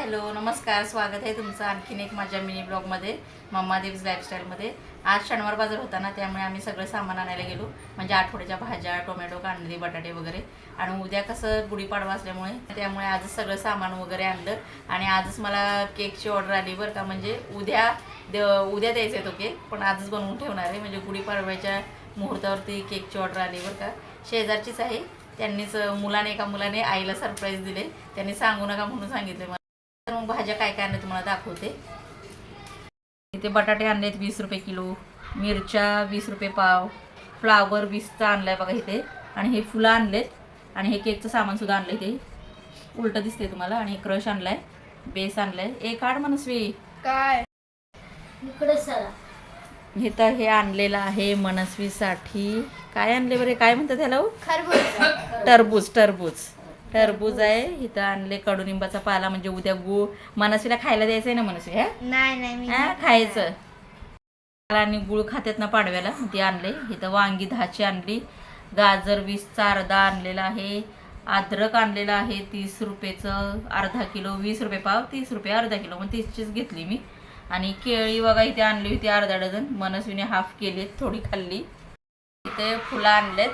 Hello नमस्कार स्वागत आहे तुमचं आणखीन एक माझ्या मिनी ब्लॉगमध्ये मम्मा देव्स लाईफस्टाईलमध्ये आज शनिवार बाजार होता ना त्यामुळे आम्ही सगळं सामान आणायला गेलो. म्हणजे आठवड्याच्या भाज्या टोमॅटो कांदे बटाटे वगैरे. आणि उद्या कसं गुढीपाडवा असल्यामुळे त्यामुळे आजच सगळं सामान वगैरे आणलं. आणि आजच मला केकची ऑर्डर आली बरं का म्हणजे उद्या द उद्या द्यायचा आहे तो केक पण आजच बनवून ठेवणार आहे. म्हणजे गुढीपाडव्याच्या मुहूर्तावरती केकची ऑर्डर आली बरं का. शेजारचीच आहे. त्यांनीच मुलाने एका मुलाने आईला सरप्राईज दिले. त्यांनी सांगू नका म्हणून सांगितले मला. तर मग भाज्या काय काय आणल्या तुम्हाला दाखवते. इथे बटाटे आणलेत वीस रुपये किलो मिरच्या वीस रुपये पाव फ्लावर वीसचा आणलाय बघा इथे. आणि हे फुलं आणलेत आणि हे केकचं सामानसुद्धा आणलं इथे. उलटं दिसते तुम्हाला आणि क्रश आणलाय बेस आणलाय. एक आड मनस्वी. काय? इकडे सरा इथं हे आणलेलं आहे मनस्वीसाठी. काय आणले बरे? काय म्हणतात त्याला हो? खरबूज. टरबूज टरबूज. टरबूज आहे. इथं आणले कडुनिंबाचा पाला म्हणजे उद्या गूळ मनस्वीला खायला द्यायचं आहे ना मनस्वी हा? नाही नाही मी हा, खायचं. आणि गुळ खात्यात ना पाडव्याला ते आणले. इथं वांगी दहाची आणली. गाजर वीसचा अर्धा आणलेला आहे. अद्रक आणलेला आहे तीस रुपयेचं. अर्धा किलो वीस रुपये पाव तीस रुपये अर्धा किलो. मग तीसचीच घेतली मी. आणि केळी बघा इथे आणली होती अर्धा डझन. मनस्वीने हाफ केली थोडी खाल्ली. इथे फुलं आणलेत.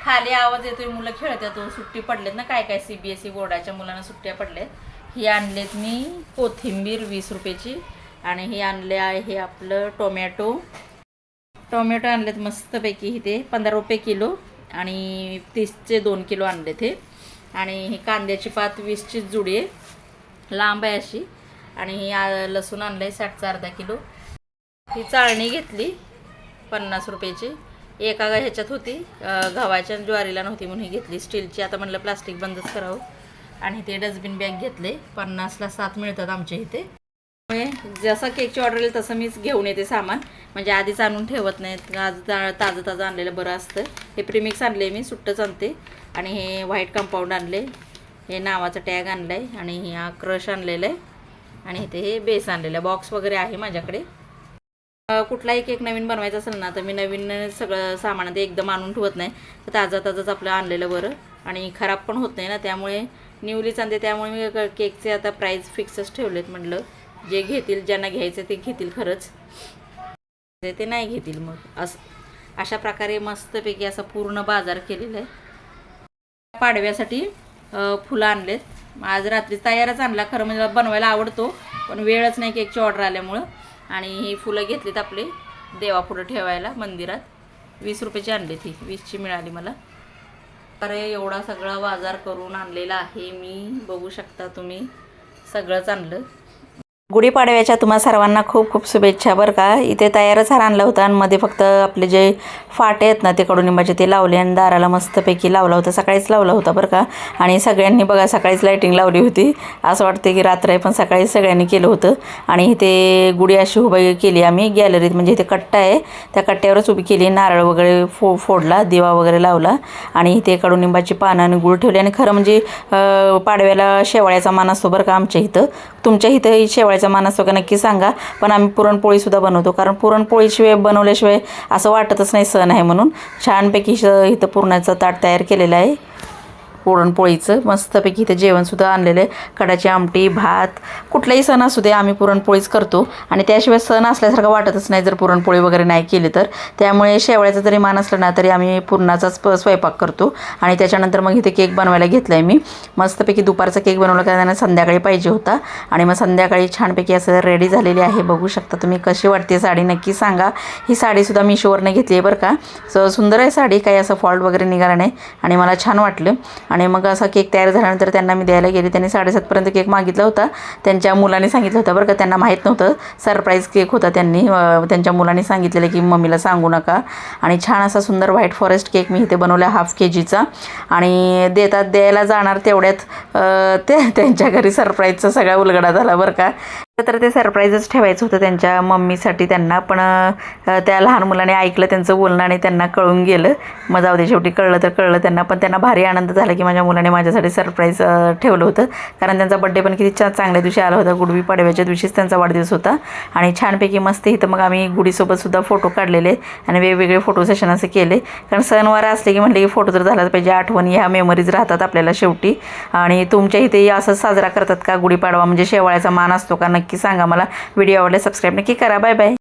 खाली आवाज येतोय मुलं खेळतात सुट्टी पडलेत ना काय काय सी बी एस ई बोर्डाच्या मुलांना सुट्ट्या पडल्यात ही आणलेत मी कोथिंबीर वीस रुपयाची आणि हे आणले आहे हे आपलं टोमॅटो. टोमॅटो आणलेत मस्तपैकी इथे पंधरा रुपये किलो आणि तीसचे दोन किलो आणले ते आणि ही कांद्याची पात वीसचीच जुडी आहे लांब आहे अशी. आणि ही आ- लसूण आणलं आहे साठचा अर्धा किलो. ही चाळणी घेतली पन्नास रुपयाची. एका गा- ह्याच्यात होती गव्हाच्या ज्वारीला नव्हती म्हणून ही घेतली. स्टीलची आता म्हणलं प्लास्टिक बंदच करावं. आणि ते डस्टबिन बॅग घेतले. पन्नासला सात मिळतात आमच्या इथे. त्यामुळे जसं केकची ऑर्डर येईल तसं मीच घेऊन येते सामान. म्हणजे आधीच आणून ठेवत नाहीत. आज ता- ताजं ताजं आणलेलं बरं असतं. हे प्रिमिक्स आणले मी सुट्टंच आणते. आणि हे व्हाईट कंपाऊंड आणले हे नावाचं टॅग आणलं आहे आणि हे हा क्रश आणलेलं आहे. आणि इथे हे बेस आणलेलं आहे. बॉक्स वगैरे आहे माझ्याकडे. कुठलाही केक नवीन बनवायचा असेल ना तर मी नवीन सगळं सामान ते एकदम आणून ठेवत नाही. तर ताजं ताजंच आपलं आणलेलं बरं. आणि खराब पण होत नाही ना त्यामुळे न्यूलीच आणते. त्यामुळे मी क- केकचे आता प्राईस फिक्सच ठेवलेत म्हटलं. जे घेतील ज्यांना घ्यायचं ते घेतील खरंच. ते- ते नाही घेतील मग. असं अशा प्रकारे मस्तपैकी असा पूर्ण बाजार केलेला आहे. पाडव्यासाठी फुलं आणलेत. आज रात्री तयारच आणला. खरं म्हणजे मला बनवायला आवडतो पण वेळच नाही केकची ऑर्डर आल्यामुळं. आणि ही फुलं घेतलीत आपले देवापुढं ठेवायला मंदिरात. वीस रुपयाची आणली ती. वीसची मिळाली मला. अरे एवढा सगळा बाजार करून आणलेला आहे मी. बघू शकता तुम्ही. सगळंच आणलं. गुढीपाडव्याच्या तुम्हा सर्वांना खूप खूप शुभेच्छा बरं का. इथे तयारच हार आणला होता आणि मध्ये फक्त आपले जे फाटे आहेत ना ते कडुनिंबाचे ते लावले आणि दाराला मस्तपैकी लावला होता सकाळीच लावला होता बरं का. आणि सगळ्यांनी बघा सकाळीच लाईटिंग लावली होती. असं वाटतं की रात्र आहे पण सकाळी सगळ्यांनी केलं होतं. आणि इथे गुढी अशी उभी केली आम्ही गॅलरीत म्हणजे इथे कट्टा आहे. त्या कट्ट्यावरच उभी केली नारळ वगैरे फो फोडला दिवा वगैरे लावला. आणि इथे कडुनिंबाची पानं आणि गुळ ठेवली. आणि खरं म्हणजे पाडव्याला शेवाळ्याचा मान असतो बरं का आमच्या इथं. तुमच्या इथं शेवाळ्या मान असतो नक्की सांगा. पण आम्ही पुरणपोळीसुद्धा बनवतो. कारण पुरणपोळीशिवाय बनवल्याशिवाय असं वाटतच नाही सण आहे म्हणून. छानपैकी इथं पुरणाचं ताट तयार केलेलं आहे. पुरणपोळीचं. मस्तपैकी इथे जेवणसुद्धा आणलेलं आहे. कडाची आमटी भात कुठलाही सण असू दे आम्ही पुरणपोळीच करतो. आणि त्याशिवाय सण असल्यासारखं वाटतच नाही जर पुरणपोळी वगैरे नाही केली तर. त्यामुळे शेवळ्याचं जरी मान असलं ना तरी आम्ही पुरणाचाच प स्वयंपाक करतो. आणि त्याच्यानंतर मग इथे केक बनवायला घेतला आहे मी. मस्तपैकी दुपारचा केक बनवला का त्यांना संध्याकाळी पाहिजे होता. आणि मग संध्याकाळी छानपैकी असं रेडी झालेली आहे. बघू शकता तुम्ही कशी वाटते साडी. नक्की सांगा. ही साडीसुद्धा मिशोवरनं घेतली आहे बरं का. सो सुंदर आहे साडी. काही असं फॉल्ट वगैरे निघाला नाही. आणि मला छान वाटलं. आणि आणि मग असा केक तयार झाल्यानंतर त्यांना मी द्यायला गेले. त्यांनी साडेसातपर्यंत केक मागितला होता. त्यांच्या मुलाने सांगितलं होतं बरं का त्यांना माहीत नव्हतं. सरप्राईज केक होता त्यांनी. त्यांच्या मुलांनी सांगितलेलं की मम्मीला सांगू नका. आणि छान असा सुंदर व्हाईट फॉरेस्ट केक मी इथे बनवला हाफ के जीचा आणि देतात द्यायला जाणार तेवढ्यात ते त्यांच्या घरी सरप्राईजचा सगळा उलगडा झाला बरं का. तर ते सरप्राईजच ठेवायचं होतं त्यांच्या मम्मीसाठी. त्यांना पण त्या लहान मुलाने ऐकलं त्यांचं बोलणं आणि त्यांना कळून गेलं. मग जाऊ दे शेवटी कळलं तर कळलं. त्यांना पण त्यांना भारी आनंद झाला की माझ्या मुलाने माझ्यासाठी सरप्राईज ठेवलं होतं. कारण त्यांचा बड्डे पण किती छान चांगल्या दिवशी आला होता. गुडवी पाडव्याच्या दिवशीच त्यांचा वाढदिवस होता. आणि छानपैकी मस्त इथं मग आम्ही गुढीसोबतसुद्धा फोटो काढलेले आणि वेगवेगळे फोटो सेशन असे केले. कारण सणवार असले की म्हटले की फोटो तर झालाच पाहिजे. आठवणी ह्या मेमरीज राहतात आपल्याला शेवटी. आणि तुमच्या इथेही असं साजरा करतात का गुढीपाडवा? म्हणजे शेवाळ्याचा मान असतो का नक्की सांगा. मला व्हिडिओ आवडले सबस्क्राईब नक्की करा. Bye bye